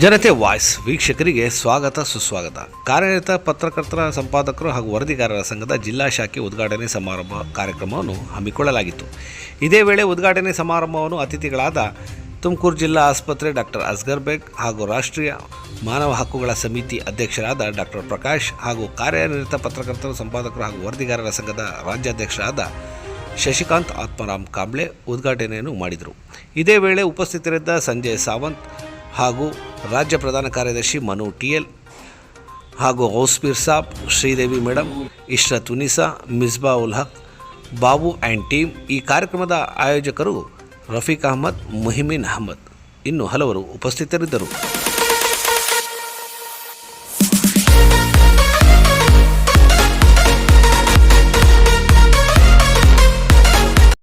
ಜನತೆ ವಾಯ್ಸ್ ವೀಕ್ಷಕರಿಗೆ ಸ್ವಾಗತ, ಸುಸ್ವಾಗತ. ಕಾರ್ಯನಿರತ ಪತ್ರಕರ್ತರ, ಸಂಪಾದಕರು ಹಾಗೂ ವರದಿಗಾರರ ಸಂಘದ ಜಿಲ್ಲಾ ಶಾಖೆ ಉದ್ಘಾಟನೆ ಸಮಾರಂಭ ಕಾರ್ಯಕ್ರಮವನ್ನು ಹಮ್ಮಿಕೊಳ್ಳಲಾಗಿತ್ತು. ಇದೇ ವೇಳೆ ಉದ್ಘಾಟನೆ ಸಮಾರಂಭವನ್ನು ಅತಿಥಿಗಳಾದ ತುಮಕೂರು ಜಿಲ್ಲಾ ಆಸ್ಪತ್ರೆ ಡಾಕ್ಟರ್ ಅಸ್ಗರ್ ಬೇಗ್ ಹಾಗೂ ರಾಷ್ಟ್ರೀಯ ಮಾನವ ಹಕ್ಕುಗಳ ಸಮಿತಿ ಅಧ್ಯಕ್ಷರಾದ ಡಾಕ್ಟರ್ ಪ್ರಕಾಶ್ ಹಾಗೂ ಕಾರ್ಯನಿರತ ಪತ್ರಕರ್ತರ, ಸಂಪಾದಕರು ಹಾಗೂ ವರದಿಗಾರರ ಸಂಘದ ರಾಜ್ಯಾಧ್ಯಕ್ಷರಾದ ಶಶಿಕಾಂತ್ ಆತ್ಮರಾಮ್ ಕಾಂಬ್ಳೆ ಉದ್ಘಾಟನೆಯನ್ನು ಮಾಡಿದರು. ಇದೇ ವೇಳೆ ಉಪಸ್ಥಿತರಿದ್ದ ಸಂಜಯ್ ಸಾವಂತ್ ಹಾಗೂ ರಾಜ್ಯ ಪ್ರಧಾನ ಕಾರ್ಯದರ್ಶಿ ಮನು ಟಿಎಲ್ ಹಾಗೂ ಔಸ್ಪೀರ್ Sab, Shridevi madam Ishrat Unnisa Misba Ul Haq, Babu and team, ಈ ಕಾರ್ಯಕ್ರಮದ ಆಯೋಜಕರು ರಫೀಕ್ ಅಹಮದ್, ಮುಹಿಮಿನ್ ಅಹಮದ್. ಇನ್ನು ಹಲವರು ಉಪಸ್ಥಿತರಿದ್ದರು.